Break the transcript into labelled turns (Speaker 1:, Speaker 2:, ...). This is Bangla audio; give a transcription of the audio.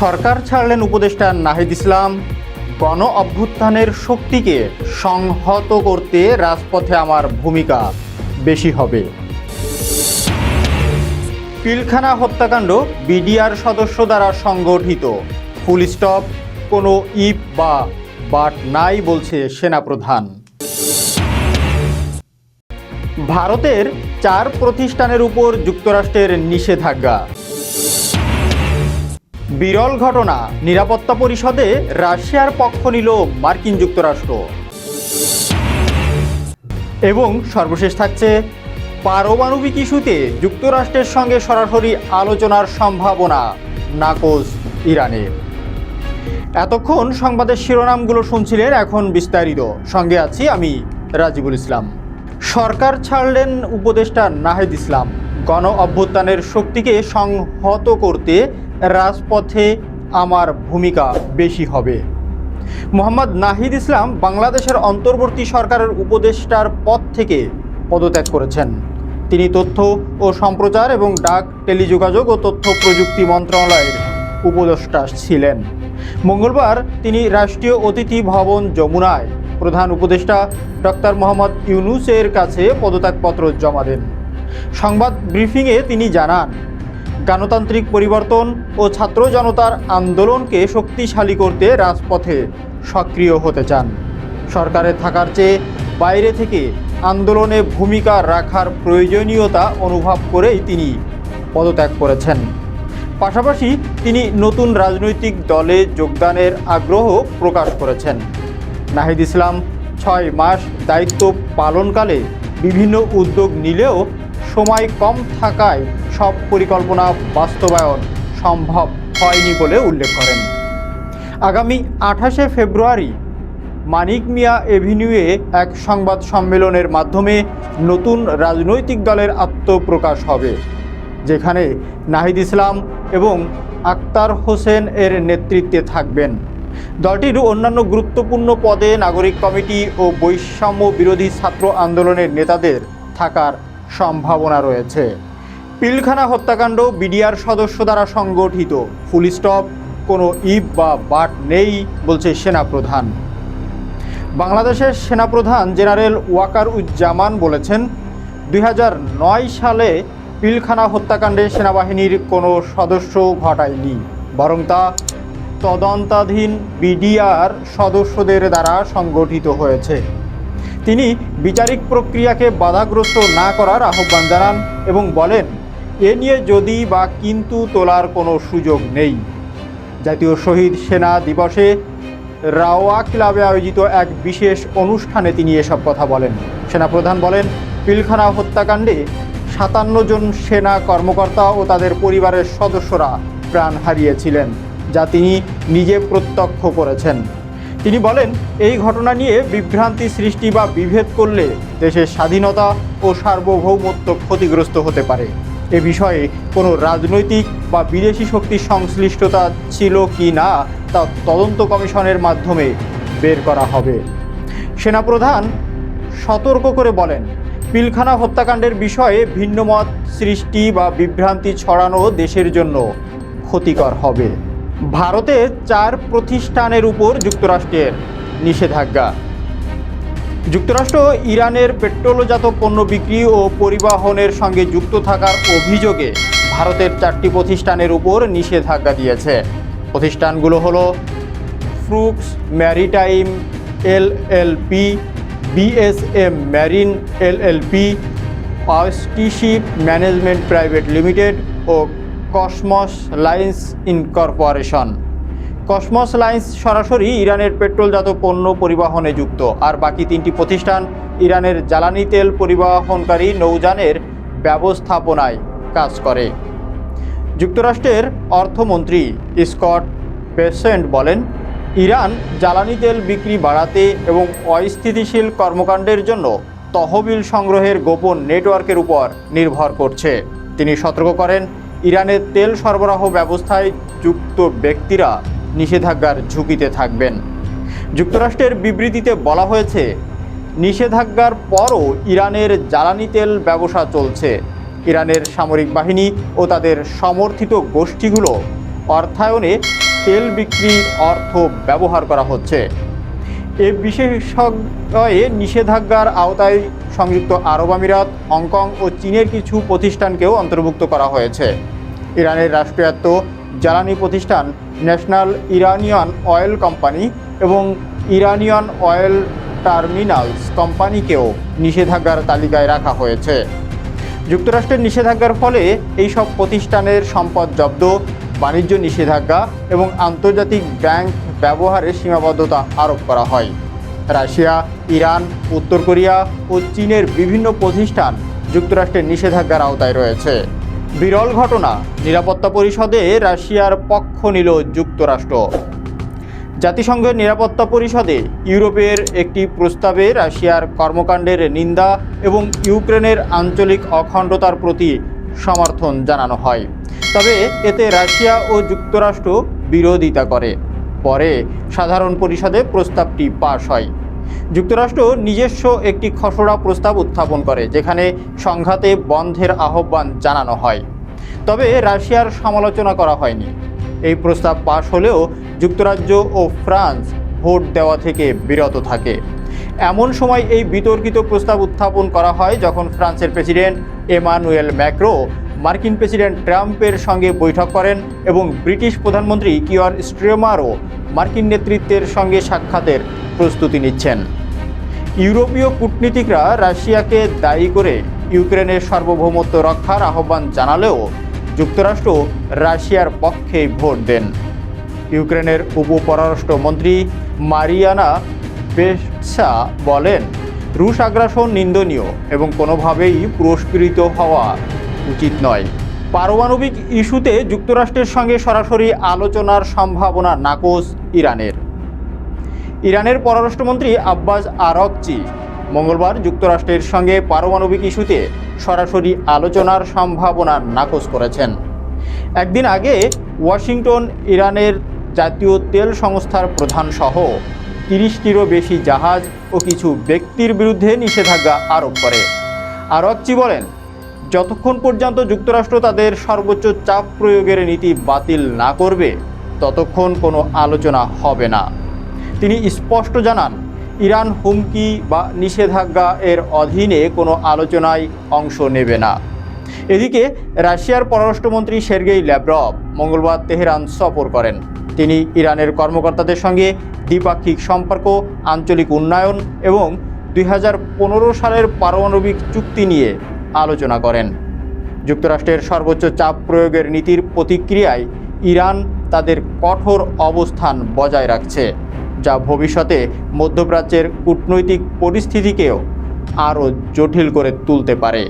Speaker 1: সরকার ছাড়লেন উপদেষ্টা নাহিদ ইসলাম গণ অভ্যুত্থানের শক্তিকে সংহত করতে রাজপথে আমার ভূমিকা বেশি হবে পিলখানা হত্যাকাণ্ড বিডিআর সদস্য দ্বারা সংগঠিত ফুল স্টপ কোনো ইপ বা বাট নাই বলছে সেনাপ্রধান ভারতের চার প্রতিষ্ঠানের উপর যুক্তরাষ্ট্রের নিষেধাজ্ঞা বিরল ঘটনা নিরাপত্তা পরিষদে রাশিয়ার পক্ষ নিল মার্কিন যুক্তরাষ্ট্র এবং সর্বশেষ থাকছে পারমাণবিক ইস্যুতে যুক্তরাষ্ট্রের সঙ্গে সরাসরি আলোচনার সম্ভাবনা নাকোজ ইরানের এতক্ষণ সংবাদের শিরোনামগুলো শুনছিলেন এখন বিস্তারিত সঙ্গে আছি আমি রাজিবুল ইসলাম সরকার ছাড়লেন উপদেষ্টা নাহেদ ইসলাম গণ অভ্যুত্থানের শক্তিকে সংহত করতে রাজপথে আমার ভূমিকা বেশি হবে মোহাম্মদ নাহিদ ইসলাম বাংলাদেশের অন্তর্বর্তী সরকারের উপদেষ্টার পদ থেকে পদত্যাগ করেছেন তিনি তথ্য ও সম্প্রচার এবং ডাক টেলিযোগাযোগ ও তথ্য প্রযুক্তি মন্ত্রণালয়ের উপদেষ্টা ছিলেন মঙ্গলবার তিনি রাষ্ট্রীয় অতিথি ভবন যমুনায় প্রধান উপদেষ্টা ডক্টর মোহাম্মদ ইউনুসের কাছে পদত্যাগপত্র জমা দেন সংবাদ ব্রিফিংয়ে তিনি জানান গণতান্ত্রিক পরিবর্তন ও ছাত্র জনতার আন্দোলনকে শক্তিশালী করতে রাজপথে সক্রিয় হতে চান সরকারে থাকার চেয়ে বাইরে থেকে আন্দোলনে ভূমিকা রাখার প্রয়োজনীয়তা অনুভব করেই তিনি পদত্যাগ করেছেন পাশাপাশি তিনি নতুন রাজনৈতিক দলে যোগদানের আগ্রহ প্রকাশ করেছেন নাহিদ ইসলাম ছয় মাস দায়িত্ব পালনকালে বিভিন্ন উদ্যোগ নিলেও সময় কম থাকায় সব পরিকল্পনা বাস্তবায়ন সম্ভব হয়নি বলে উল্লেখ করেন আগামী আঠাশে ফেব্রুয়ারি মানিক মিয়া এভিনিউয়ে এক সংবাদ সম্মেলনের মাধ্যমে নতুন রাজনৈতিক দলের আত্মপ্রকাশ হবে যেখানে নাহিদ ইসলাম এবং আক্তার হোসেন এর নেতৃত্বে থাকবেন দলটির অন্যান্য গুরুত্বপূর্ণ পদে নাগরিক কমিটি ও বৈষম্য বিরোধী ছাত্র আন্দোলনের নেতাদের থাকার সম্ভাবনা রয়েছে পিলখানা হত্যাকাণ্ড বিডিআর সদস্য দ্বারা সংগঠিত ফুল স্টপ কোনো ইব বা বাট নেই বলছে সেনাপ্রধান বাংলাদেশের সেনাপ্রধান জেনারেল ওয়াকার উজ্জামান বলেছেন দুই সালে পিলখানা হত্যাকাণ্ডে সেনাবাহিনীর কোনো সদস্য ঘটায়নি বরং তা তদন্তাধীন বিডিআর সদস্যদের দ্বারা সংগঠিত হয়েছে তিনি বিচারিক প্রক্রিয়াকে বাধাগ্রস্ত না করার আহ্বান জানান এবং বলেন এ নিয়ে যদি বা কিন্তু তোলার কোনো সুযোগ নেই জাতীয় শহীদ সেনা দিবসে রাওয়া ক্লাবে আয়োজিত এক বিশেষ অনুষ্ঠানে তিনি এসব কথা বলেন সেনাপ্রধান বলেন পিলখানা হত্যাকাণ্ডে সাতান্ন জন সেনা কর্মকর্তা ও তাদের পরিবারের সদস্যরা প্রাণ হারিয়েছিলেন যা তিনি নিজে প্রত্যক্ষ করেছেন তিনি বলেন এই ঘটনা নিয়ে বিভ্রান্তি সৃষ্টি বা বিভেদ করলে দেশের স্বাধীনতা ও সার্বভৌমত্ব ক্ষতিগ্রস্ত হতে পারে এ বিষয়ে কোনো রাজনৈতিক বা বিদেশি শক্তির সংশ্লিষ্টতা ছিল কি না তা তদন্ত কমিশনের মাধ্যমে বের করা হবে সেনাপ্রধান সতর্ক করে বলেন পিলখানা হত্যাকাণ্ডের বিষয়ে ভিন্নমত সৃষ্টি বা বিভ্রান্তি ছড়ানো দেশের জন্য ক্ষতিকর হবে ভারতে চার প্রতিষ্ঠানের উপর যুক্তরাষ্ট্রের নিষেধাজ্ঞা যুক্তরাষ্ট্র ইরানের পেট্রোলজাত পণ্য বিক্রি ও পরিবহনের সঙ্গে যুক্ত থাকার অভিযোগে ভারতের চারটি প্রতিষ্ঠানের উপর নিষেধাজ্ঞা দিয়েছে প্রতিষ্ঠানগুলো হলো ফ্রুকস maritime L L P BSM marine L LLP অস্টিশিপ ম্যানেজমেন্ট প্রাইভেট লিমিটেড ও Cosmos Lines Incorporation Cosmos Lines সরাসরি ইরানের পেট্রোলজাত পণ্য পরিবহনে যুক্ত আর বাকি তিনটি প্রতিষ্ঠান ইরানের জ্বালানি তেল পরিবহনকারী নৌযানের ব্যবস্থাপনায় কাজ করে যুক্তরাষ্ট্রের অর্থমন্ত্রী স্কট পেসেন্ট বলেন ইরান জ্বালানি তেল বিক্রি বাড়াতে এবং অস্থিতিশীল কর্মকাণ্ডের জন্য তহবিল সংগ্রহের গোপন নেটওয়ার্কের উপর নির্ভর করছে তিনি সতর্ক করেন ইরানের তেল সরবরাহ ব্যবস্থায় যুক্ত ব্যক্তিরা নিষেধাজ্ঞার ঝুঁকিতে থাকবেন যুক্তরাষ্ট্রের বিবৃতিতে বলা হয়েছে নিষেধাজ্ঞার পরও ইরানের জ্বালানি তেল ব্যবসা চলছে ইরানের সামরিক বাহিনী ও তাদের সমর্থিত গোষ্ঠীগুলো অর্থায়নে তেল বিক্রি অর্থ ব্যবহার করা হচ্ছে এ বিশেষজ্ঞে নিষেধাজ্ঞার আওতায় সংযুক্ত আরব আমিরাত হংকং ও চীনের কিছু প্রতিষ্ঠানকেও অন্তর্ভুক্ত করা হয়েছে ইরানের রাষ্ট্রায়ত্ত জ্বালানি প্রতিষ্ঠান ন্যাশনাল ইরানিয়ান অয়েল কোম্পানি এবং ইরানিয়ান অয়েল টার্মিনালস কোম্পানিকেও নিষেধাজ্ঞার তালিকায় রাখা হয়েছে যুক্তরাষ্ট্রের নিষেধাজ্ঞার ফলে এইসব প্রতিষ্ঠানের সম্পদ জব্দ বাণিজ্য নিষেধাজ্ঞা এবং আন্তর্জাতিক ব্যাংক ব্যবহারে সীমাবদ্ধতা আরোপ করা হয় রাশিয়া ইরান উত্তর কোরিয়া ও চীনের বিভিন্ন প্রতিষ্ঠান যুক্তরাষ্ট্রের নিষেধাজ্ঞার আওতায় রয়েছে বিরল ঘটনা নিরাপত্তা পরিষদে রাশিয়ার পক্ষ নিল যুক্তরাষ্ট্র জাতিসংঘের নিরাপত্তা পরিষদে ইউরোপের একটি প্রস্তাবে রাশিয়ার কর্মকাণ্ডের নিন্দা এবং ইউক্রেনের আঞ্চলিক অখণ্ডতার প্রতি সমর্থন জানানো হয় তবে এতে রাশিয়া ও যুক্তরাষ্ট্র বিরোধিতা করে পরে সাধারণ পরিষদে প্রস্তাবটি পাশ হয় যুক্তরাষ্ট্র নিজস্ব একটি খসড়া প্রস্তাব উত্থাপন করে যেখানে সংঘাতে বন্ধের আহ্বান জানানো হয় তবে রাশিয়ার সমালোচনা করা হয়নি এই প্রস্তাব পাশ হলেও যুক্তরাজ্য ও ফ্রান্স ভোট দেওয়া থেকে বিরত থাকে এমন সময় এই বিতর্কিত প্রস্তাব উত্থাপন করা হয় যখন ফ্রান্সের প্রেসিডেন্ট এমানুয়েল ম্যাক্রো মার্কিন প্রেসিডেন্ট ট্রাম্পের সঙ্গে বৈঠক করেন এবং ব্রিটিশ প্রধানমন্ত্রী কিওয়ার স্ট্রেমারও মার্কিন নেতৃত্বের সঙ্গে সাক্ষাতের প্রস্তুতি নিচ্ছেন ইউরোপীয় কূটনীতিকরা রাশিয়াকে দায়ী করে ইউক্রেনের সার্বভৌমত্ব রক্ষার আহ্বান জানালেও যুক্তরাষ্ট্র রাশিয়ার পক্ষে ভোট দেন ইউক্রেনের উপপররাষ্ট্রমন্ত্রী মারিয়ানা বেসা বলেন রুশ আগ্রাসন নিন্দনীয় এবং কোনোভাবেই পুরস্কৃত হওয়া উচিত নয় পারমাণবিক ইস্যুতে যুক্তরাষ্ট্রের সঙ্গে সরাসরি আলোচনার সম্ভাবনা নাকচ ইরানের ইরানের পররাষ্ট্রমন্ত্রী আব্বাস আরকচি মঙ্গলবার যুক্তরাষ্ট্রের সঙ্গে পারমাণবিক ইস্যুতে সরাসরি আলোচনার সম্ভাবনা নাকচ করেছেন একদিন আগে ওয়াশিংটন ইরানের জাতীয় তেল সংস্থার প্রধান সহ তিরিশটিরও বেশি জাহাজ ও কিছু ব্যক্তির বিরুদ্ধে নিষেধাজ্ঞা আরোপ করে আরকচি বলেন যতক্ষণ পর্যন্ত যুক্তরাষ্ট্র তাদের সর্বোচ্চ চাপ প্রয়োগের নীতি বাতিল না করবে ততক্ষণ কোনো আলোচনা হবে না তিনি স্পষ্ট জানান ইরান হুমকি বা নিষেধাজ্ঞা এর অধীনে কোনো আলোচনায় অংশ নেবে না এদিকে রাশিয়ার পররাষ্ট্রমন্ত্রী সের্গেই ল্যাব্রভ মঙ্গলবার তেহরান সফর করেন তিনি ইরানের কর্মকর্তাদের সঙ্গে দ্বিপাক্ষিক সম্পর্ক আঞ্চলিক উন্নয়ন এবং দুই সালের পারমাণবিক চুক্তি নিয়ে আলোচনা করেন যুক্তরাষ্ট্রের সর্বোচ্চ চাপ প্রয়োগের নীতির প্রতিক্রিয়ায় ইরান তাদের কঠোর অবস্থান বজায় রাখছে যা ভবিষ্যতে মধ্যপ্রাচ্যের কূটনৈতিক পরিস্থিতিকেও আরও জটিল করে তুলতে পারে